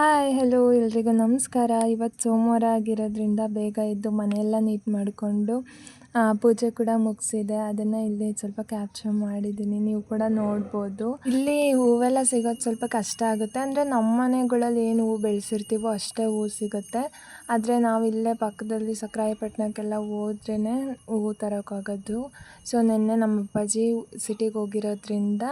Hi hello ಎಲ್ರಿಗೂ ನಮಸ್ಕಾರ. ಇವತ್ತು ಸೋಮವಾರ ಆಗಿರೋದ್ರಿಂದ ಬೇಗ ಎದ್ದು ಮನೆಯೆಲ್ಲ ನೀಟ್ ಮಾಡಿಕೊಂಡು ಪೂಜೆ ಕೂಡ ಮುಗಿಸಿದೆ. ಅದನ್ನು ಇಲ್ಲಿ ಸ್ವಲ್ಪ ಕ್ಯಾಪ್ಚರ್ ಮಾಡಿದ್ದೀನಿ ನೀವು ಕೂಡ ನೋಡ್ಬೋದು. ಇಲ್ಲಿ ಹೂವೆಲ್ಲ ಸಿಗೋದು ಸ್ವಲ್ಪ ಕಷ್ಟ ಆಗುತ್ತೆ. ಅಂದರೆ ನಮ್ಮ ಮನೆಗಳಲ್ಲಿ ಏನು ಹೂವು ಬೆಳೆಸಿರ್ತೀವೋ ಅಷ್ಟೇ ಹೂವು ಸಿಗುತ್ತೆ. ಆದರೆ ನಾವು ಇಲ್ಲೇ ಪಕ್ಕದಲ್ಲಿ ಸಕ್ರಾಯಪಟ್ಟಣಕ್ಕೆಲ್ಲ ಹೋದ್ರೇ ಹೂವು ತರೋಕ್ಕಾಗೋದು. ಸೊ ನಿನ್ನೆ ನಮ್ಮ ಅಪ್ಪಾಜಿ ಸಿಟಿಗೆ ಹೋಗಿರೋದ್ರಿಂದ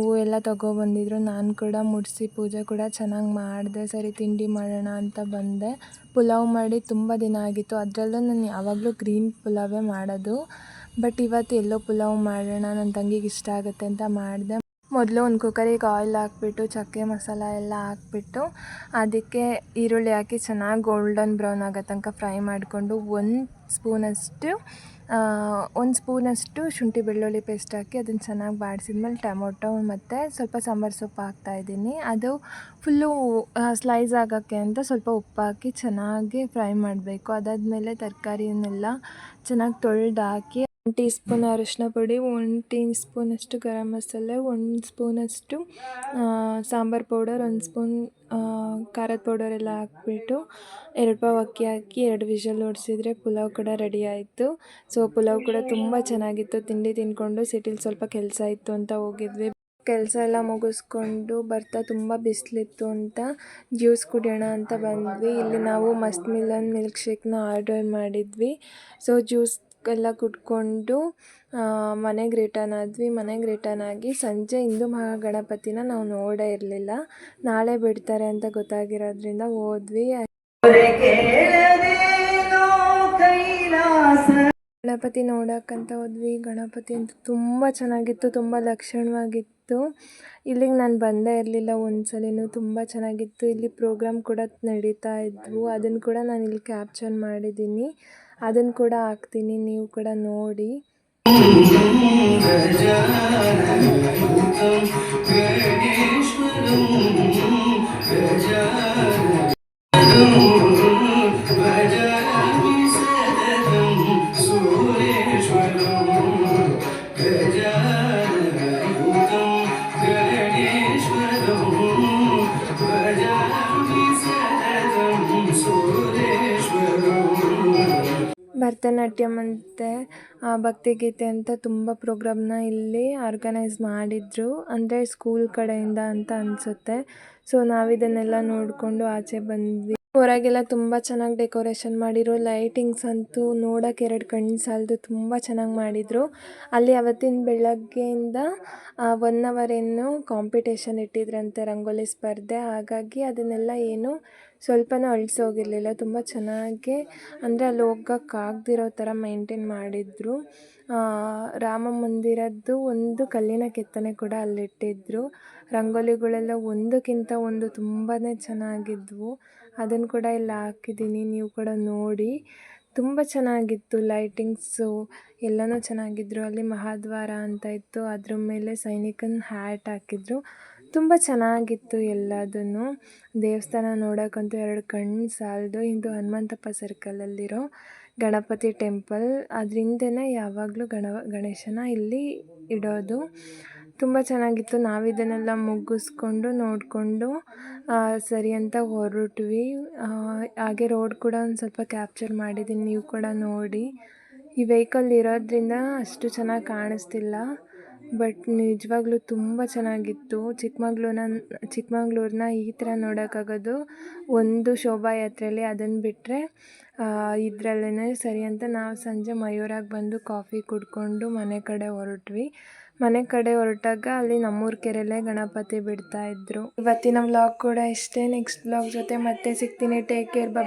ಹೂವೆಲ್ಲ ತೊಗೊಬಂದಿದ್ರು. ನಾನು ಕೂಡ ಮುಡಿಸಿ ಪೂಜೆ ಕೂಡ ಚೆನ್ನಾಗಿ ಮಾಡಿದೆ. ಸರಿ, ತಿಂಡಿ ಮಾಡೋಣ ಅಂತ ಬಂದೆ. ಪುಲಾವ್ ಮಾಡಿ ತುಂಬ ದಿನ ಆಗಿತ್ತು. ಅದರಲ್ಲೂ ನಾನು ಯಾವಾಗಲೂ ಗ್ರೀನ್ ಪುಲಾವೇ ಮಾಡೋದು. ಬಟ್ ಇವತ್ತು ಎಲ್ಲೋ ಪುಲಾವ್ ಮಾಡೋಣ ನನ್ನ ತಂಗಿಗೆ ಇಷ್ಟ ಆಗುತ್ತೆ ಅಂತ ಮಾಡಿದೆ. ಮೊದಲು ಒಂದು ಕುಕ್ಕರಿಗೆ ಆಯಿಲ್ ಹಾಕ್ಬಿಟ್ಟು, ಚಕ್ಕೆ ಮಸಾಲ ಎಲ್ಲ ಹಾಕ್ಬಿಟ್ಟು, ಅದಕ್ಕೆ ಈರುಳ್ಳಿ ಹಾಕಿ ಚೆನ್ನಾಗಿ ಗೋಲ್ಡನ್ ಬ್ರೌನ್ ಆಗೋ ತನಕ ಫ್ರೈ ಮಾಡಿಕೊಂಡು ಒಂದು ಸ್ಪೂನಷ್ಟು ಒಂದು ಸ್ಪೂನಷ್ಟು ಶುಂಠಿ ಬೆಳ್ಳುಳ್ಳಿ ಪೇಸ್ಟ್ ಹಾಕಿ ಅದನ್ನು ಚೆನ್ನಾಗಿ ಬಾಡಿಸಿದ್ಮೇಲೆ ಟೊಮೊಟೊ ಮತ್ತು ಸ್ವಲ್ಪ ಸಾಂಬಾರು ಸೊಪ್ಪು ಹಾಕ್ತಾಯಿದ್ದೀನಿ ಅದು ಫುಲ್ಲು ಸ್ಲೈಸ್ ಆಗೋಕ್ಕೆ ಅಂತ ಸ್ವಲ್ಪ ಉಪ್ಪು ಹಾಕಿ ಚೆನ್ನಾಗಿ ಫ್ರೈ ಮಾಡಬೇಕು. ಅದಾದಮೇಲೆ ತರಕಾರಿಯನ್ನೆಲ್ಲ ಚೆನ್ನಾಗಿ ತೊಳೆದು ಹಾಕಿ ಟೀ ಸ್ಪೂನ್ ಅರಿಶಿನ ಪುಡಿ ಒನ್ ಟೀ ಸ್ಪೂನಷ್ಟು ಗರಂ ಮಸಾಲೆ, ಒಂದು ಸ್ಪೂನಷ್ಟು ಸಾಂಬಾರು ಪೌಡರ್, ಒಂದು ಸ್ಪೂನ್ ಖಾರದ ಪೌಡರ್ ಎಲ್ಲ ಹಾಕ್ಬಿಟ್ಟು ಎರಡು ಪಾವು ಅಕ್ಕಿ ಹಾಕಿ ಎರಡು ವಿಷಲ್ ಓಡಿಸಿದ್ರೆ ಪುಲಾವ್ ಕೂಡ ರೆಡಿ ಆಯಿತು. ಸೊ ಪುಲಾವ್ ಕೂಡ ತುಂಬ ಚೆನ್ನಾಗಿತ್ತು. ತಿಂಡಿ ತಿಂದ್ಕೊಂಡು ಸಿಟಿಲಿ ಸ್ವಲ್ಪ ಕೆಲಸ ಇತ್ತು ಅಂತ ಹೋಗಿದ್ವಿ. ಕೆಲಸ ಎಲ್ಲ ಮುಗಿಸ್ಕೊಂಡು ಬರ್ತಾ ತುಂಬ ಬಿಸಿಲಿತ್ತು ಅಂತ ಜ್ಯೂಸ್ ಕುಡಿಯೋಣ ಅಂತ ಬಂದ್ವಿ. ಇಲ್ಲಿ ನಾವು ಮಸ್ತ್ ಮಿಲನ್ ಮಿಲ್ಕ್ ಶೇಕ್ನ ಆರ್ಡರ್ ಮಾಡಿದ್ವಿ. ಸೊ ಜ್ಯೂಸ್ ಎಲ್ಲ ಕುಟ್ಕೊಂಡು ಮನೆಗೆ ರಿಟರ್ನ್ ಆದ್ವಿ. ಮನೆಗೆ ರಿಟರ್ನ್ ಆಗಿ ಸಂಜೆ ಹಿಂದೂ ಮಹಾಗಣಪತಿನ ನಾವು ನೋಡೇ ಇರಲಿಲ್ಲ. ನಾಳೆ ಬಿಡ್ತಾರೆ ಅಂತ ಗೊತ್ತಾಗಿರೋದ್ರಿಂದ ಹೋದ್ವಿ. ಗಣಪತಿ ನೋಡೋಕ್ಕಂತ ಹೋದ್ವಿ. ಗಣಪತಿ ಅಂತ ತುಂಬ ಚೆನ್ನಾಗಿತ್ತು, ತುಂಬ ಲಕ್ಷಣವಾಗಿತ್ತು. ಇಲ್ಲಿಗೆ ನಾನು ಬಂದೇ ಇರಲಿಲ್ಲ ಒಂದ್ಸಲಿನೂ. ತುಂಬ ಚೆನ್ನಾಗಿತ್ತು. ಇಲ್ಲಿ ಪ್ರೋಗ್ರಾಮ್ ಕೂಡ ನಡೀತಾ ಇದ್ವು. ಅದನ್ನು ಕೂಡ ನಾನು ಇಲ್ಲಿ ಕ್ಯಾಪ್ಚರ್ ಮಾಡಿದ್ದೀನಿ. ಅದನ್ನು ಕೂಡ ಹಾಕ್ತೀನಿ ನೀವು ಕೂಡ ನೋಡಿ. ಭರತನಾಟ್ಯ ಭಕ್ತಿ ಭಕ್ತಿಗೀತೆ ಅಂತ ತುಂಬ ಪ್ರೋಗ್ರಾಮ್ನ ಇಲ್ಲಿ ಆರ್ಗನೈಸ್ ಮಾಡಿದ್ರು. ಅಂದರೆ ಸ್ಕೂಲ್ ಕಡೆಯಿಂದ ಅಂತ ಅನಿಸುತ್ತೆ. ಸೊ ನಾವಿದನ್ನೆಲ್ಲ ನೋಡಿಕೊಂಡು ಆಚೆ ಬಂದ್ವಿ. ಹೊರಗೆಲ್ಲ ತುಂಬ ಚೆನ್ನಾಗಿ ಡೆಕೋರೇಷನ್ ಮಾಡಿರೋ ಲೈಟಿಂಗ್ಸ್ ಅಂತೂ ನೋಡಕ್ಕೆ ಎರಡು ಕಣ್ಣು ಸಾಲದು ತುಂಬ ಚೆನ್ನಾಗಿ ಮಾಡಿದರು. ಅಲ್ಲಿ ಅವತ್ತಿನ ಬೆಳಗ್ಗೆಯಿಂದ ಒನ್ ಅವರ್ ಏನು ಕಾಂಪಿಟೇಷನ್ ಇಟ್ಟಿದ್ರಂತೆ ರಂಗೋಲಿ ಸ್ಪರ್ಧೆ. ಹಾಗಾಗಿ ಅದನ್ನೆಲ್ಲ ಏನು ಸ್ವಲ್ಪನೂ ಅಳಿಸೋಗಿರ್ಲಿಲ್ಲ ತುಂಬ ಚೆನ್ನಾಗಿ, ಅಂದರೆ ಅಲ್ಲಿ ಹೋಗೋಕ್ಕಾಗ್ದಿರೋ ಥರ ಮೈಂಟೈನ್ ಮಾಡಿದರು. ರಾಮ ಮಂದಿರದ್ದು ಒಂದು ಕಲ್ಲಿನ ಕೆತ್ತನೆ ಕೂಡ ಅಲ್ಲಿಟ್ಟಿದ್ರು. ರಂಗೋಲಿಗಳೆಲ್ಲ ಒಂದಕ್ಕಿಂತ ಒಂದು ತುಂಬಾ ಚೆನ್ನಾಗಿದ್ವು. ಅದನ್ನು ಕೂಡ ಇಲ್ಲಿ ಹಾಕಿದ್ದೀನಿ. ನೀವು ಕೂಡ ನೋಡಿ. ತುಂಬ ಚೆನ್ನಾಗಿತ್ತು ಲೈಟಿಂಗ್ಸು ಎಲ್ಲನೂ ಚೆನ್ನಾಗಿದ್ರು. ಅಲ್ಲಿ ಮಹಾದ್ವಾರ ಅಂತ ಇತ್ತು. ಅದ್ರ ಮೇಲೆ ಸೈನಿಕನ ಹ್ಯಾಟ್ ಹಾಕಿದ್ರು. ತುಂಬ ಚೆನ್ನಾಗಿತ್ತು ಎಲ್ಲದನ್ನು. ದೇವಸ್ಥಾನ ನೋಡೋಕ್ಕಂತೂ ಎರಡು ಕಣ್ಣು ಸಾಲದು. ಇದು ಹನುಮಂತಪ್ಪ ಸರ್ಕಲಲ್ಲಿರೋ ಗಣಪತಿ ಟೆಂಪಲ್ ಅದರಿಂದನೇ ಯಾವಾಗಲೂ ಗಣ ಗಣೇಶನ ಇಲ್ಲಿ ಇಡೋದು. ತುಂಬ ಚೆನ್ನಾಗಿತ್ತು. ನಾವು ಇದನ್ನೆಲ್ಲ ಮುಗಿಸ್ಕೊಂಡು ನೋಡಿಕೊಂಡು ಸರಿ ಅಂತ ಹೊರಟ್ವಿ. ಹಾಗೆ ರೋಡ್ ಕೂಡ ಒಂದು ಸ್ವಲ್ಪ ಕ್ಯಾಪ್ಚರ್ ಮಾಡಿದ್ದೀನಿ ನೀವು ಕೂಡ ನೋಡಿ. ಈ ವೆಹಿಕಲ್ ಇರೋದ್ರಿಂದ ಅಷ್ಟು ಚೆನ್ನಾಗಿ ಕಾಣಿಸ್ತಿಲ್ಲ. ಬಟ್ ನಿಜವಾಗ್ಲೂ ತುಂಬ ಚೆನ್ನಾಗಿತ್ತು. ಚಿಕ್ಕಮಗ್ಳೂರ್ನ ಚಿಕ್ಕಮಗ್ಳೂರನ್ನ ಈ ಥರ ನೋಡೋಕ್ಕಾಗೋದು ಒಂದು ಶೋಭಾಯಾತ್ರೆಯಲ್ಲಿ ಅದನ್ನು ಬಿಟ್ಟರೆ ಇದರಲ್ಲೇ ಸರಿ ಅಂತ ನಾವು ಸಂಜೆ ಮಯೂರಾಗಿ ಬಂದು ಕಾಫಿ ಕುಡ್ಕೊಂಡು ಮನೆ ಕಡೆ ಹೊರಟ್ವಿ. ಮನೆ ಕಡೆ ಹೊರಟಾಗ ಅಲ್ಲಿ ನಮ್ಮೂರ ಕೆರೆಯಲ್ಲೇ ಗಣಪತಿ ಬಿಡ್ತಾ ಬಿಡ್ತಾಯಿದ್ರು ಇವತ್ತಿನ ವ್ಲಾಗ್ ಕೂಡ ಇಷ್ಟೇ. ನೆಕ್ಸ್ಟ್ ವ್ಲಾಗ್ ಜೊತೆ ಮತ್ತೆ ಸಿಗ್ತೀನಿ. ಟೇಕ್ ಕೇರ್ ಬಾಬಾ